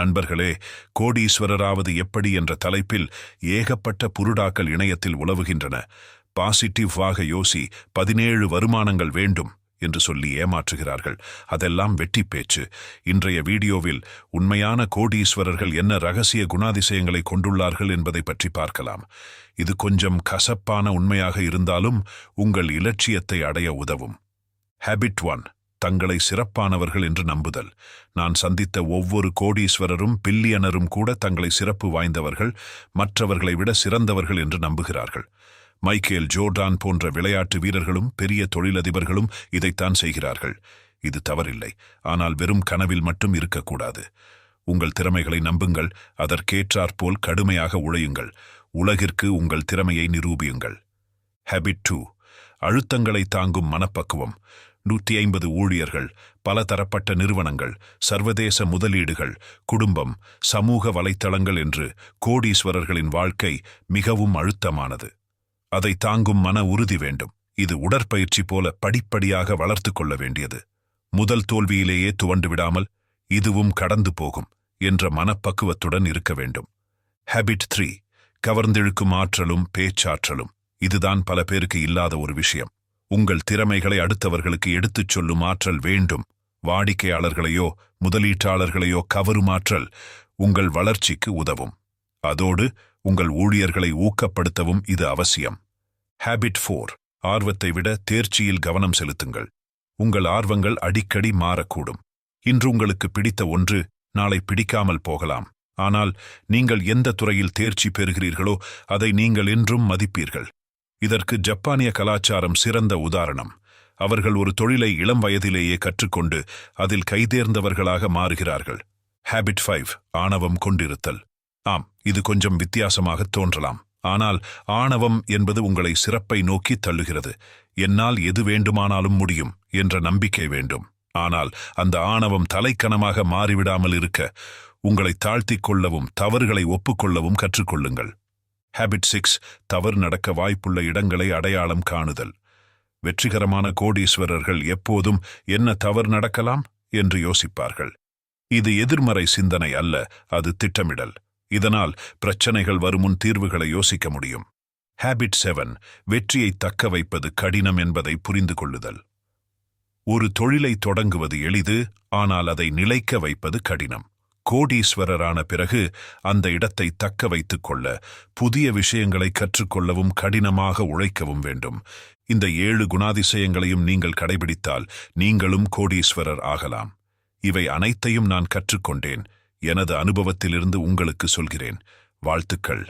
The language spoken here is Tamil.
நண்பர்களே கோடீஸ்வரராவது எப்படி என்ற தலைப்பில் ஏகப்பட்ட புருடாக்கள் இணையத்தில் உலவுகின்றன. வாக யோசி பதினேழு வருமானங்கள் வேண்டும் என்று சொல்லி ஏமாற்றுகிறார்கள். அதெல்லாம் வெட்டி பேச்சு. இன்றைய வீடியோவில் உண்மையான கோடீஸ்வரர்கள் என்ன ரகசிய குணாதிசயங்களை கொண்டுள்ளார்கள் என்பதை பற்றி பார்க்கலாம். இது கொஞ்சம் கசப்பான உண்மையாக இருந்தாலும் உங்கள் இலட்சியத்தை அடைய உதவும். ஹேபிட் ஒன் தங்களை சிறப்பானவர்கள் என்று நம்புதல். நான் சந்தித்த ஒவ்வொரு கோடீஸ்வரரும் பில்லியனரும் கூட தங்களை சிறப்பு வாய்ந்தவர்கள் மற்றவர்களை விட சிறந்தவர்கள் என்று நம்புகிறார்கள். மைக்கேல் ஜோர்டான் போன்ற விளையாட்டு வீரர்களும் பெரிய தொழிலதிபர்களும் இதைத்தான் செய்கிறார்கள். இது தவறில்லை. ஆனால் வெறும் கனவில் மட்டும் இருக்கக்கூடாது. உங்கள் திறமைகளை நம்புங்கள். அதற்கேற்றாற்போல் கடுமையாக உழையுங்கள். உலகிற்கு உங்கள் திறமையை நிரூபியுங்கள். ஹேபிட் டூ அழுத்தங்களை தாங்கும் மனப்பக்குவம். நூற்றி ஐம்பது ஊழியர்கள் பல தரப்பட்ட நிறுவனங்கள் சர்வதேச முதலீடுகள் குடும்பம் சமூக வலைத்தளங்கள் என்று கோடீஸ்வரர்களின் வாழ்க்கை மிகவும் அழுத்தமானது. அதை தாங்கும் மன உறுதி வேண்டும். இது உடற்பயிற்சி போல படிப்படியாக வளர்த்து கொள்ள வேண்டியது. முதல் தோல்வியிலேயே துவண்டு விடாமல் இதுவும் கடந்து போகும் என்ற மனப்பக்குவத்துடன் இருக்க வேண்டும். ஹேபிட் த்ரீ கவர்ந்திழுக்கும் ஆற்றலும் பேச்சாற்றலும். இதுதான் பல பேருக்கு இல்லாத ஒரு விஷயம். உங்கள் திறமைகளை அடுத்தவர்களுக்கு எடுத்துச் சொல்லும் ஆற்றல் வேண்டும். வாடிக்கையாளர்களையோ முதலீட்டாளர்களையோ கவரும் ஆற்றல் உங்கள் வளர்ச்சிக்கு உதவும். அதோடு உங்கள் ஊழியர்களை ஊக்கப்படுத்தவும் இது அவசியம். ஹேபிட் ஃபோர் ஆர்வத்தை விட தேர்ச்சியில் கவனம் செலுத்துங்கள். உங்கள் ஆர்வங்கள் அடிக்கடி மாறக்கூடும். இன்று உங்களுக்கு பிடித்த ஒன்று நாளை பிடிக்காமல் போகலாம். ஆனால் நீங்கள் எந்த துறையில் தேர்ச்சி பெறுகிறீர்களோ அதை நீங்கள் என்றும் மதிப்பீர்கள். இதற்கு ஜப்பானிய கலாச்சாரம் சிறந்த உதாரணம். அவர்கள் ஒரு தொழிலை இளம் வயதிலேயே கற்றுக்கொண்டு அதில் கைதேர்ந்தவர்களாக மாறுகிறார்கள். ஹேபிட் ஃபைவ் ஆணவம் கொண்டிருத்தல். ஆம் இது கொஞ்சம் வித்தியாசமாக தோன்றலாம். ஆனால் ஆணவம் என்பது உங்களை சிறப்பை நோக்கி தள்ளுகிறது. என்னால் எது வேண்டுமானாலும் முடியும் என்ற நம்பிக்கை வேண்டும். ஆனால் அந்த ஆணவம் தலைக்கணமாக மாறிவிடாமல் இருக்க உங்களை தாழ்த்திக் கொள்ளவும் தவறுகளை ஒப்புக்கொள்ளவும் கற்றுக்கொள்ளுங்கள். ஹேபிட் சிக்ஸ் தவறு நடக்க வாய்ப்புள்ள இடங்களை அடையாளம் காணுதல். வெற்றிகரமான கோடீஸ்வரர்கள் எப்போதும் என்ன தவறு நடக்கலாம் என்று யோசிப்பார்கள். இது எதிர்மறை சிந்தனை அல்ல அது திட்டமிடல். இதனால் பிரச்சனைகள் வருமுன் தீர்வுகளை யோசிக்க முடியும். ஹேபிட் செவன் வெற்றியை தக்க வைப்பது கடினம் என்பதை புரிந்து கொள்ளுதல். ஒரு தொழிலை தொடங்குவது எளிது ஆனால் அதை நிலைக்க வைப்பது கடினம். கோடீஸ்வரரான பிறகு அந்த இடத்தை தக்க வைத்துக் கொள்ள புதிய விஷயங்களை கற்றுக்கொள்ளவும் கடினமாக உழைக்கவும் வேண்டும். இந்த ஏழு குணாதிசயங்களையும் நீங்கள் கடைபிடித்தால் நீங்களும் கோடீஸ்வரர் ஆகலாம். இவை அனைத்தையும் நான் கற்றுக்கொண்டேன். எனது அனுபவத்திலிருந்து உங்களுக்கு சொல்கிறேன். வாழ்த்துக்கள்.